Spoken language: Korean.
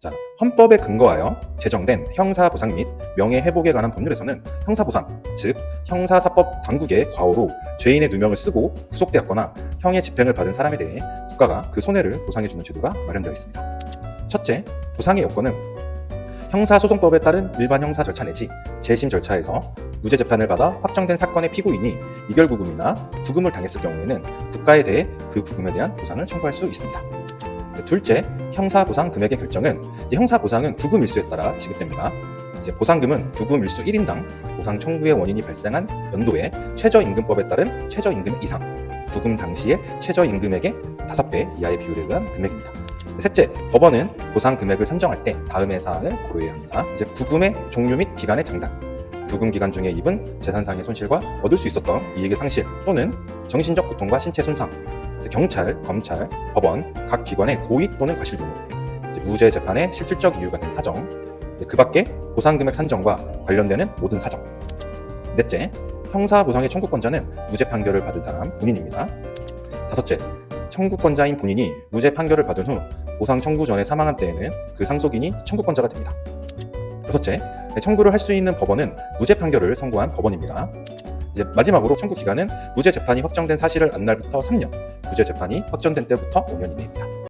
자, 헌법에 근거하여 제정된 형사보상 및 명예회복에 관한 법률에서는 형사보상, 즉 형사사법 당국의 과오로 죄인의 누명을 쓰고 구속되었거나 형의 집행을 받은 사람에 대해 국가가 그 손해를 보상해주는 제도가 마련되어 있습니다. 첫째, 보상의 요건은 형사소송법에 따른 일반 형사 절차 내지 재심 절차에서 무죄 재판을 받아 확정된 사건의 피고인이 이결 구금이나 구금을 당했을 경우에는 국가에 대해 그 구금에 대한 보상을 청구할 수 있습니다. 네, 둘째, 형사보상 금액의 결정은 형사보상은 구금 일수에 따라 지급됩니다. 이제 보상금은 구금 일수 1인당 보상 청구의 원인이 발생한 연도에 최저임금법에 따른 최저임금 이상, 구금 당시의 최저임금액의 5배 이하의 비율에 의한 금액입니다. 셋째, 법원은 보상 금액을 산정할 때 다음의 사항을 고려해야 합니다. 이제 구금의 종류 및 기간의 장단, 구금 기간 중에 입은 재산상의 손실과 얻을 수 있었던 이익의 상실 또는 정신적 고통과 신체 손상, 경찰, 검찰, 법원, 각 기관의 고의 또는 과실 이제 무죄 재판의 실질적 이유가 된 사정, 그 밖에 보상 금액 산정과 관련되는 모든 사정. 넷째, 형사 보상의 청구권자는 무죄 판결을 받은 사람 본인입니다. 다섯째, 청구권자인 본인이 무죄 판결을 받은 후 보상 청구 전에 사망한 때에는 그 상속인이 청구권자가 됩니다. 여섯째, 청구를 할 수 있는 법원은 무죄 판결을 선고한 법원입니다. 이제 마지막으로 청구 기간은 무죄 재판이 확정된 사실을 안 날부터 3년, 무죄 재판이 확정된 때부터 5년 이내입니다.